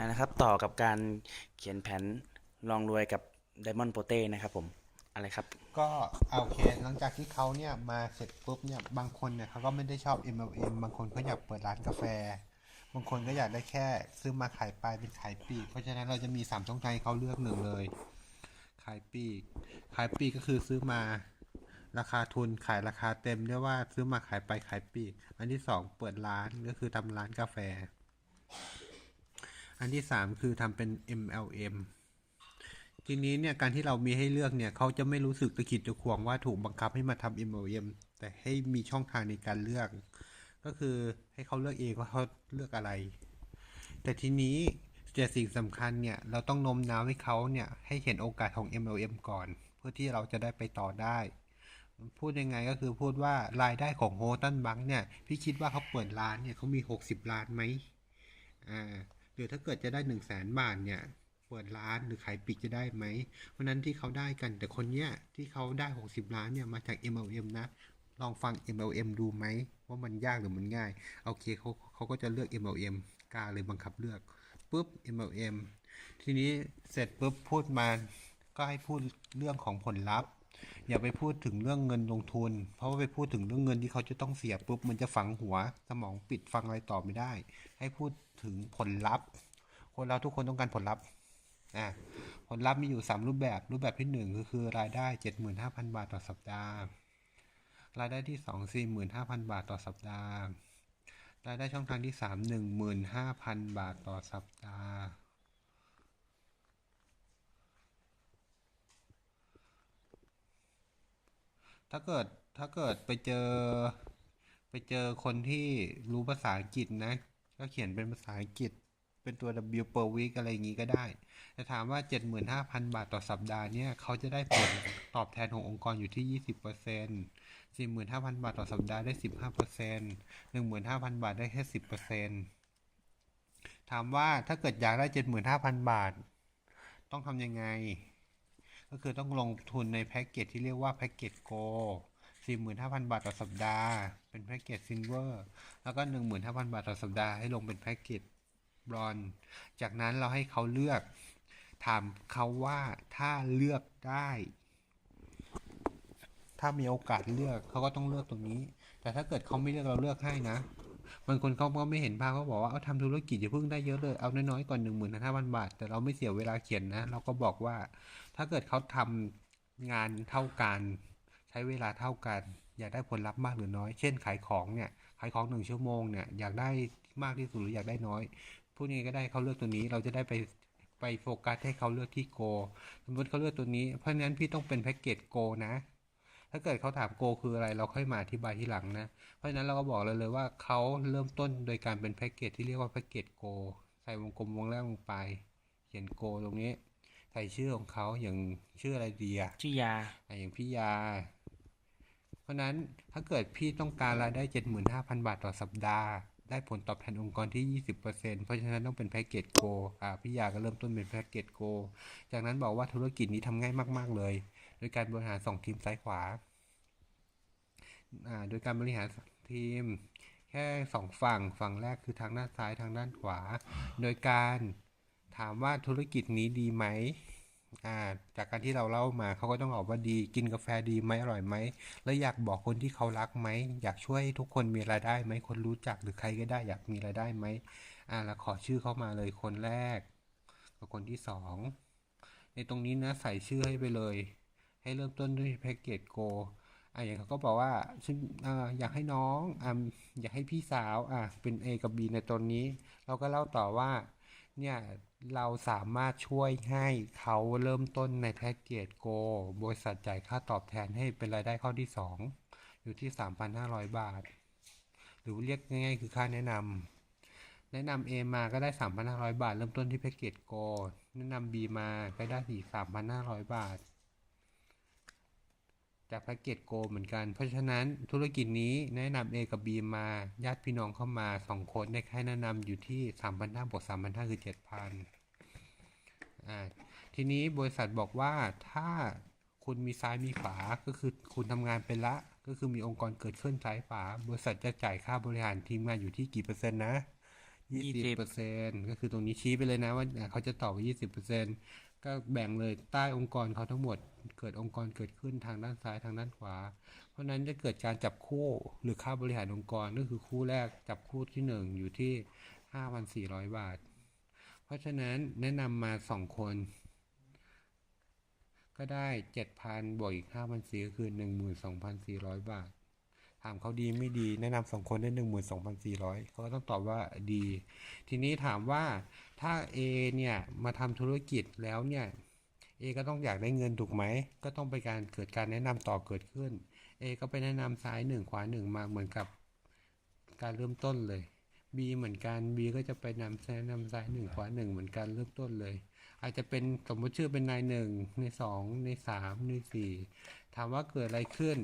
อะนะครับต่อกับการเขียนแผนลองรวยกับ Diamond p o t e นะครับผมอะไรครับ ก็โอเคหลังจากที่เขาเนี่ยมาเสร็จปุ๊บเนี่ยบางคนเนี่ยเขาก็ไม่ได้ชอบ MLM บางคนเขาอยากเปิดร้านกาแฟ บางคนก็อยากได้แค่ซื้อมาขายไปเป็นขายปีกเพราะฉะนั้นเราจะมี3ช่องทางให้เขาเลือกหนึ่งเลย ขายปีก ขายปีกก็คือซื้อมาราคาทุนขายราคาเต็มเรียกว่าซื้อมาขายไปขายปีก อันที่สองเปิดร้านก็คือทำร้านกาแฟ อันที่สามคือทำเป็น MLM ทีนี้เนี่ยการที่เรามีให้เลือกเนี่ยเขาจะไม่รู้สึกตะขิดตะขวงว่าถูกบังคับให้มาทำ MLM แต่ให้มีช่องทางในการเลือก ก็คือให้เขาเลือกเองว่าเขาเลือกอะไร แต่ทีนี้แต่สิ่งสำคัญเนี่ยเราต้องโน้มน้าวให้เขาเนี่ยให้เห็นโอกาสของ MLM ก่อน เพื่อที่เราจะได้ไปต่อได้ พูดยังไงก็คือพูดว่ารายได้ของโฮตันบังเนี่ยพี่คิดว่าเขาเปิดร้านเนี่ยเขามี 60 ล้านไหมอ่า หรือถ้าเกิดจะได้1 0 0 0 0แสนบาทเนี่ยเปิดร้านหรือขายปีกจะได้ไหมเพราะนั้นที่เขาได้กันแต่คนเนี้ยที่เขาได้ 60 ล้านเนี่ยมาจาก MLM นะ ลองฟัง MLM ดูไหมว่ามันยากหรือมันง่าย โอเคเขาเขาก็จะเลือก MLM กล้าเลยบังคับเลือกปุ๊บ MLM ทีนี้เสร็จปุ๊บพูดมาก็ให้พูดเรื่องของผลลัพธ์อย่าไปพูดถึงเรื่องเงินลงทุน เพราะว่าไปพูดถึงเรื่องเงินที่เขาจะต้องเสียปุ๊บมันจะฝังหัว สมองปิดฟังอะไรต่อไม่ได้ ให้พูด ถึงผลลัพธ์ คนเราทุกคนต้องการผลลัพธ์อะผลลัพธ์มีอยู่ 3 รูปแบบรูปแบบที่ 1 ก็คือรายได้ 75,000 บาทต่อสัปดาห์ รายได้ที่ 2 45,000 บาทต่อสัปดาห์ รายได้ช่องทางที่ 3 15,000 บาทต่อสัปดาห์ถ้าเกิดถ้าเกิดไปเจอไปเจอคนที่รู้ภาษาอังกฤษนะ ก็เขียนเป็นภาษาอังกฤษ เป็นตัว W per week อะไรอย่างงี้ก็ได้ แต่ถามว่า 75,000 บาทต่อสัปดาห์เนี่ย เขาจะได้ผลตอบแทนขององค์กรอยู่ที่ 20% 45,000 บาทต่อสัปดาห์ได้ 15% 15,000 บาทได้แค่ 10%ถามว่าถ้าเกิดอยากได้ 75,000 บาท ต้องทำยังไง ก็คือต้องลงทุนในแพ็กเกจที่เรียกว่าแพ็กเกจโก 45,000 บาทต่อสัปดาห์ เป็นแพ็กเกจซิลเวอร์ แล้วก็ 15,000 บาทต่อสัปดาห์ให้ลงเป็นแพ็กเกจบรอน จากนั้นเราให้เขาเลือก ถามเขาว่าถ้าเลือกได้ ถ้ามีโอกาสเลือกเขาก็ต้องเลือกตรงนี้ แต่ถ้าเกิดเขาไม่เลือกเราเลือกให้นะบางคนเขาก็ไม่เห็นภาพเขาบอกว่าเอาทำธุรกิจอย่าเพิ่งได้เยอะเลย เอาน้อยๆก่อนหนึ่งหมื่นห้าพันบาท แต่เราไม่เสียเวลาเขียนนะ เราก็บอกว่า ถ้าเกิดเขาทำงานเท่ากัน ใช้เวลาเท่ากัน อยากได้ผลลัพธ์มากหรือน้อย เช่นขายของเนี่ยขายของหนึ่งชั่วโมงเนี่ยอยากได้มากที่สุดหรืออยากได้น้อยพูดยังไงก็ได้เขาเลือกตัวนี้เราจะได้ไปไปโฟกัสให้เขาเลือกที่โก สมมติเขาเลือกตัวนี้ เพราะฉะนั้นพี่ต้องเป็นแพ็กเกจโกนะ ถ้าเกิดเขาถามโกคืออะไรเราค่อยมาอธิบายที่หลังนะ เพราะฉะนั้นเราก็บอกเลยเลยว่าเขาเริ่มต้นโดยการเป็นแพ็กเกจที่เรียกว่าแพ็กเกจโก ใส่วงกลมวงแรกลงไป เขียนโกตรงนี้ ใส่ชื่อของเขาอย่างชื่ออะไรดีอะชื่อยาอะอย่างพี่ยาเพ ราะนั้นถ้าเกิดพี่ต้องการรายได้ 75,000 บาทต่อสัปดาห์ ได้ผลตอบแทนองค์กรที่ 20%เพราะฉะนั้นต้องเป็นแพ็กเกจโกอ่าพี่ยาก็เริ่มต้นเป็นแพ็กเกจโกจากนั้นบอกว่าธุรกิจนี้ทำง่ายมาก ๆ เลย โดยการบริหาร 2 ทีมซ้ายขวาอ่าโดยการบริหารทีมแค่สองฝั่ง ฝั่งแรกคือทางด้านซ้ายทางด้านขวา โดยการถามว่าธุรกิจนี้ดีไหม จากการที่เราเล่ามาเขาก็ต้องบอกว่าดีกินกาแฟดีไหมอร่อยไหม แล้วอยากบอกคนที่เขารักไหม อยากช่วยให้ทุกคนมีรายได้ไหมคนรู้จักหรือใครก็ได้อยากมีรายได้ไหมอ่าแล้วขอชื่อเข้ามาเลยคนแรกกับคนที่สองในตรงนี้นะใส่ชื่อให้ไปเลย ให้เริ่มต้นด้วยแพ็กเกจโกอะอย่างเขาก็บอกว่าฉันอ่าอยากให้น้องอ่าอยากให้พี่สาวอะเป็น A กับ B ในตอนนี้ เราก็เล่าต่อว่า เนี่ยเราสามารถช่วยให้เขาเริ่มต้นในแพ็กเกจโกบริษัทจ่ายค่าตอบแทนให้เป็นรายได้ข้อที่ 2 อยู่ที่ 3,500 บาท หรือเรียกง่ายๆ คือค่าแนะนำแนะนำ A มาก็ได้ 3,500 บาท เริ่มต้นที่แพ็กเกจโกแนะนำ B มาก็ได้สี่3,500 บาท จากแพ็กเกจโกเหมือนกัน เพราะฉะนั้นธุรกิจนี้แนะนำ A กับ B มาญาติพี่น้องเข้ามา 2 คนได้ค่าแนะนำอยู่ที่3,500บวก3,500คือ 7,000อ่าทีนี้บริษัทบอกว่าถ้าคุณมีซ้ายมีขวาก็คือคุณทำงานเป็นละ ก็คือมีองค์กรเกิดขึ้นซ้ายขวาบริษัทจะจ่ายค่าบริหารทีมงานอยู่ที่กี่เปอร์เซ็นต์นะยี่สิบเปอร์เซ็นก็คือตรงนี้ชี้ไปเลยนะว่าเขาจะตอบว่ายี่สิบเปอร์เซ็น ก็แบ่งเลยใต้องค์กรเขาทั้งหมด เกิดองค์กรเกิดขึ้นทางด้านซ้ายทางด้านขวา เพราะฉะนั้นจะเกิดการจับคู่หรือค่าบริหารองค์กรก็คือคู่แรกจับคู่ที่หนึ่งอยู่ที่ห้าพันสี่ร้อยบาท เพราะฉะนั้นแนะนำมาสองคน ก็ได้เจ็ดพันบวกอีกห้าพันสี่ก็คือหนึ่งหมื่นสองพันสี่ร้อยบาท ถามเขาดีไม่ดีแนะนำสองคนได้หนึ่งหมื่นสองพันสี่ร้อยเขาก็ต้องตอบว่าดี ทีนี้ถามว่าถ้า A เนี่ยมาทำธุรกิจแล้วเนี่ย A ก็ต้องอยากได้เงินถูกไหม ก็ต้องไปการเกิดการแนะนำต่อเกิดขึ้น A ก็ไปแนะนำซ้ายหนึ่งขวาหนึ่งมาเหมือนกับการเริ่มต้นเลย B เหมือนกัน B ก็จะไปนำแนะนำซ้ายหนึ่งขวาหนึ่งเหมือนกันเริ่มต้นเลย อาจจะเป็นสมมติชื่อเป็นนายหนึ่งในสองในสามในสี่ถามว่าเกิดอะไรขึ้น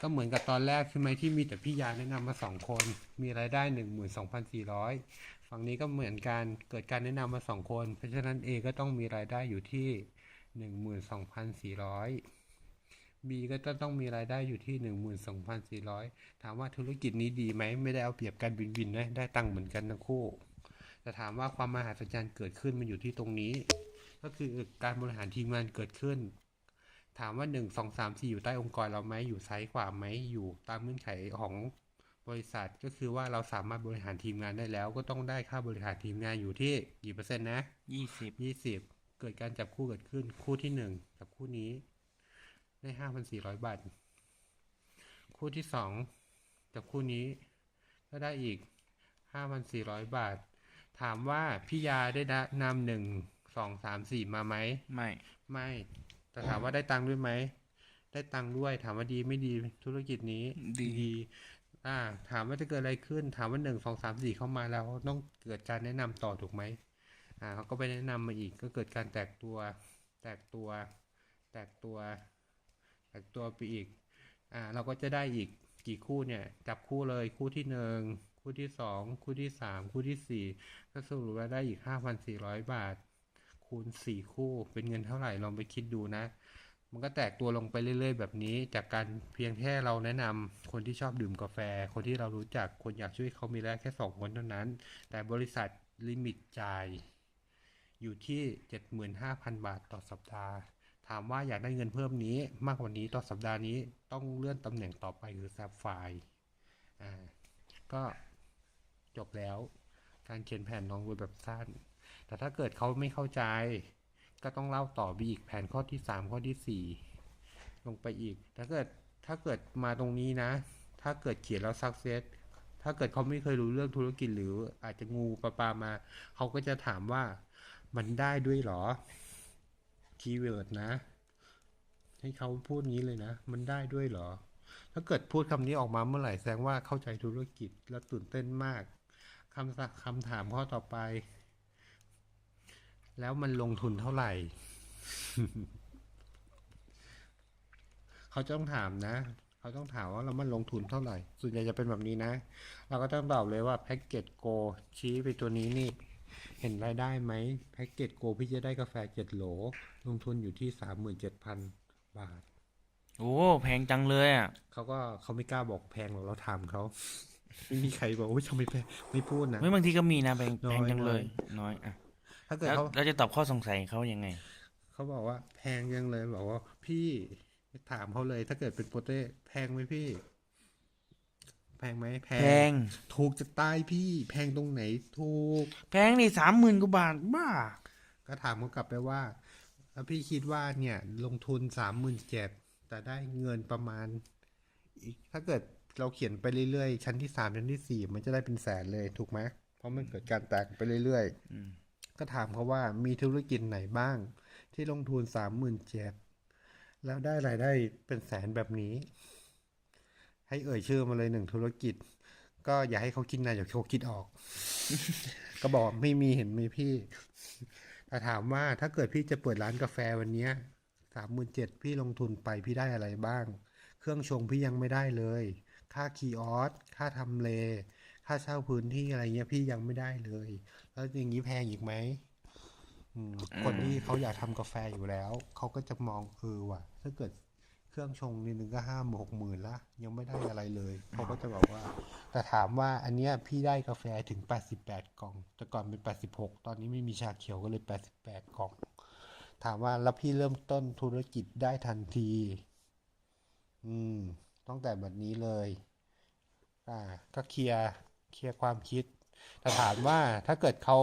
ก็เหมือนกับตอนแรกใช่ไหมที่มีแต่พี่ยาแนะนำมาสองคน มีรายได้หนึ่งหมื่นสองพันสี่ร้อยฝั่งนี้ก็เหมือนกันเกิดการแนะนำมาสองคน เพราะฉะนั้น A ก็ต้องมีรายได้อยู่ที่หนึ่งหมื่นสองพันสี่ร้อย B ก็จะต้องมีรายได้อยู่ที่หนึ่งหมื่นสองพันสี่ร้อยถามว่าธุรกิจนี้ดีไหมไม่ได้เอาเปรียบการบินบินนะได้ตังค์เหมือนกันทั้งคู่แต่ถามว่าความมหัศจรรย์เกิดขึ้นมันอยู่ที่ตรงนี้ ก็คือการบริหารทีมงานเกิดขึ้น ถามว่าหนึ่งสองสามสี่อยู่ใต้องค์กรเราไหมอยู่ซ้ายขวาไหมอยู่ตามเงื่อนไขของบริษัทก็คือว่าเราสามารถบริหารทีมงานได้แล้ว ก็ต้องได้ค่าบริหารทีมงานอยู่ที่กี่เปอร์เซ็นต์นะยี่สิบยี่สิบเกิดการจับคู่เกิดขึ้นคู่ที่หนึ่งกับคู่นี้ ได้ห้าพันสี่ร้อยบาท คู่ที่สองจับคู่นี้ ก็ได้อีกห้าพันสี่ร้อยบาท ถามว่าพี่ยาได้แนะนำหนึ่งสองสามสี่มาไหมไม่ ไม่ แต่ถามว่าได้ตังค์ด้วยไหม ได้ตังค์ด้วย ถามว่าดีไม่ดีธุรกิจนี้ดีอ่า ถามว่าจะเกิดอะไรขึ้น ถามว่าหนึ่งสองสามสี่เข้ามาแล้วต้องเกิดการแนะนำต่อถูกไหมอ่าเขาก็ไปแนะนำมาอีก ก็เกิดการแตกตัว แตกตัว แตกตัว แตกตัวไปอีก อ่า เราก็จะได้อีกกี่คู่เนี่ย จับคู่เลยคู่ที่หนึ่งคู่ที่สองคู่ที่สามคู่ที่สี่ก็สรุปว่าได้อีกห้าพันสี่ร้อยบาท คูณสี่คู่ เป็นเงินเท่าไหร่ลองไปคิดดูนะ มันก็แตกตัวลงไปเรื่อย ๆ แบบนี้ จากการเพียงแค่เราแนะนำคนที่ชอบดื่มกาแฟ คนที่เรารู้จักคนอยากช่วยเขามีแล้วแค่สองคนเท่านั้น แต่บริษัทลิมิตจ่ายอยู่ที่ 75,000 บาทต่อสัปดาห์ ถามว่าอยากได้เงินเพิ่มนี้มากกว่านี้ต่อสัปดาห์นี้ต้องเลื่อนตำแหน่งต่อไปคือแซฟไฟอ่าก็จบแล้ว การเขียนแผนลองดูแบบสั้น แต่ถ้าเกิดเขาไม่เข้าใจ ก็ต้องเล่าต่อไปอีกแผนข้อที่สามข้อที่สี่ลงไปอีก ถ้าเกิดถ้าเกิดมาตรงนี้นะ ถ้าเกิดเขียนแล้วซักเซสถ้าเกิดเขาไม่เคยรู้เรื่องธุรกิจหรืออาจจะงูปลาปลามา เขาก็จะถามว่ามันได้ด้วยหรอ คีย์เวิร์ดนะ ให้เขาพูดงี้เลยนะ มันได้ด้วยหรอ ถ้าเกิดพูดคำนี้ออกมาเมื่อไหร่แสดงว่าเข้าใจธุรกิจและตื่นเต้นมาก คำสักคำถามข้อต่อไป แล้วมันลงทุนเท่าไหร่ เขาจะต้องถามนะ เขาต้องถามว่าแล้วมันลงทุนเท่าไหร่ ส่วนใหญ่จะเป็นแบบนี้นะ เราก็ต้องตอบเลยว่าแพ็กเกจโกชี้ไปตัวนี้นี่ เห็นรายได้ไหมแพ็กเกจโกพี่จะได้กาแฟเจ็ดโหล ลงทุนอยู่ที่สามหมื่นเจ็ดพันบาท โอ้ แพงจังเลยอะ เขาก็เขาไม่กล้าบอกแพงหรอกเราถามเขา ไม่มีใครบอกโอ้ยทำไมแพงไม่พูดนะ ไม่บางทีก็มีนะแพงน้อยแพงจังเลยน้น้อยอะถ้าเกิดแล้วเขาเราจะตอบข้อสงสัยเขายังไง เขาบอกว่าแพงยังเลยบอกว่าพี่ถามเขาเลย ถ้าเกิดเป็นโปเต้แพงไหมพี่ แพงไหมแพแพงถูกจะตายพี่ แพงตรงไหนถูก แพงนี่สามหมื่นกว่าบาทบ้า ก็ถามเขากลับไปว่าแล้วพี่คิดว่าเนี่ย ลงทุนสามหมื่นเจ็ดแต่ได้เงินประมาณอีกถ้าเกิด เราเขียนไปเรื่อยๆ ชั้นที่สามชั้นที่สี่มันจะได้เป็นแสนเลยถูกไหมเพราะมันเกิดการแตกไปเรื่อยๆอืมก็ถามเขาว่ามีธุรกิจไหนบ้าง ที่ลงทุนสามหมื่นเจ็ดแล้วได้รายได้เป็นแสนแบบนี้ ให้เอ่ยชื่อมาเลยหนึ่งธุรกิจ ก็อย่าให้เขาคิดนานอย่าเขาคิดออก ก็บอกไม่มีเห็นไหมพี่แต่ถามว่าถ้าเกิดพี่จะเปิดร้านกาแฟวันเนี้ยสามหมื่นเจ็ดพี่ลงทุนไปพี่ได้อะไรบ้าง เครื่องชงพี่ยังไม่ได้เลย ค่าคีย์ออสค่าทำเล ค่าเช่าพื้นที่อะไรเงี้ยพี่ยังไม่ได้เลย แล้วอย่างนี้แพงอีกไหมอืมคนที่เขาอยากทำกาแฟอยู่แล้ว เขาก็จะมองเออว่ะ ถ้าเกิดเครื่องชงนิดนึงก็ห้าหกหมื่นละยังไม่ได้อะไรเลยเขาก็จะบอกว่า แต่ถามว่าอันเนี้ยพี่ได้กาแฟถึงแปดสิบแปดกล่อง แต่ก่อนเป็นแปดสิบหกตอนนี้ไม่มีชาเขียวก็เลยแปดสิบแปดกล่อง ถามว่าแล้วพี่เริ่มต้นธุรกิจได้ทันที อืม ตั้งแต่แบบนี้เลยอ่าก็เคลียร์เคลียร์ความคิดแต่ถามว่าถ้าเกิดเขา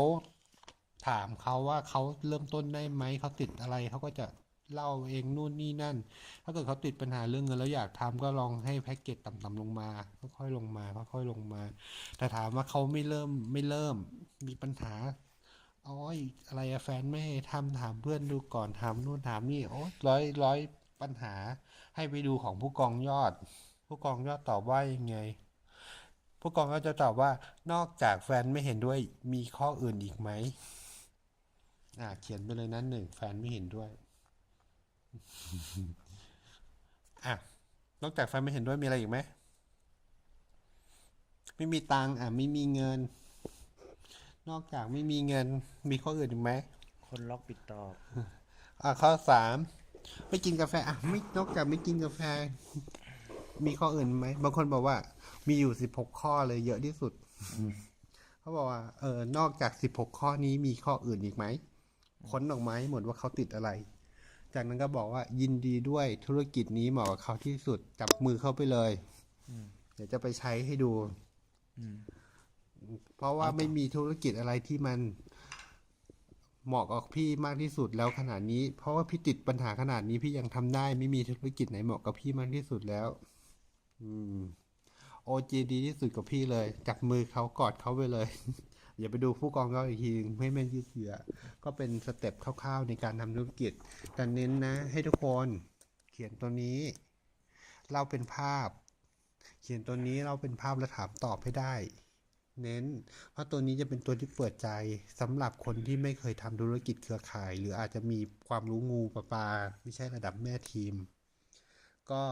ถามเขาว่าเขาเริ่มต้นได้ไหมเขาติดอะไรเขาก็จะเล่าเองนู่นนี่นั่น ถ้าเกิดเขาติดปัญหาเรื่องเงินแล้วอยากทำก็ลองให้แพ็กเกจต่ำๆลงมาค่อยๆลงมาค่อยๆลงมา แต่ถามว่าเขาไม่เริ่มไม่เริ่มมีปัญหาอ้ยอะไรอะแฟนไม่ให้ทำถามเพื่อนดูก่อนถามนู่นถามนี่โอ้ยร้อยร้อย ปัญหาให้ไปดูของผู้กองยอด ผู้กองยอดตอบว่ายังไง ผู้กองก็จะตอบว่านอกจากแฟนไม่เห็นด้วยมีข้ออื่นอีกไหมอ่าเขียนไปเลยนั้นหนึ่งแฟนไม่เห็นด้วยอะนอกจากแฟนไม่เห็นด้วยมีอะไรอีกไหมไม่มีตังค์อะไม่มีเงิน นอกจากไม่มีเงิน มีข้ออื่นอีกไหมคนล็อกปิดตอบอะข้อสาม ไม่กินกาแฟอะไม่นอกจากไม่กินกาแฟ มีข้ออื่นไหมบางคนบอกว่า มีอยู่สิบหกข้อเลยเยอะที่สุดเขาบอกว่าเออนอกจากสิบหกข้อนี้มีข้ออื่นอีกไหมค้นออกมาให้หมดว่าเขาติดอะไร จากนั้นก็บอกว่ายินดีด้วยธุรกิจนี้เหมาะกับเขาที่สุดจับมือเข้าไปเลยเดี๋ยวจะไปใช้ให้ดูเพราะว่าไม่มีธุรกิจอะไรที่มัน เหมาะกับพี่มากที่สุดแล้วขนาดนี้ เพราะว่าพี่ติดปัญหาขนาดนี้พี่ยังทำได้ไม่มีธุรกิจไหนเหมาะกับพี่มากที่สุดแล้ว อืมโอจดีที่สุดกับพี่เลยจับมือเขากอดเขาไปเลย อย่าไปดูผู้กองเขาอีกทีไม่แม่นยืดเยื้อก็เป็นสเต็ปคร่าวๆในการทำธุรกิจ แต่เน้นนะ ให้ทุกคนเขียนตัวนี้เล่าเป็นภาพ เขียนตัวนี้เราเป็นภาพและถามตอบให้ได้ เน้น เพราะตัวนี้จะเป็นตัวที่เปิดใจสำหรับคนที่ไม่เคยทำธุรกิจเครือข่าย หรืออาจจะมีความรู้งูปลาปลาไม่ใช่ระดับแม่ทีม ก็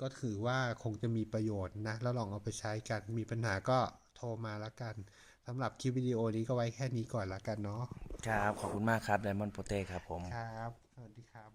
ก็ถือว่าคงจะมีประโยชน์นะ แล้วลองเอาไปใช้กัน มีปัญหาก็โทรมาละกันสำหรับคลิปวิดีโอนี้ก็ไว้แค่นี้ก่อนละกันเนาะครับ ขอบคุณมากครับไดมอนด์โปเต้ครับผม ครับ สวัสดีครับ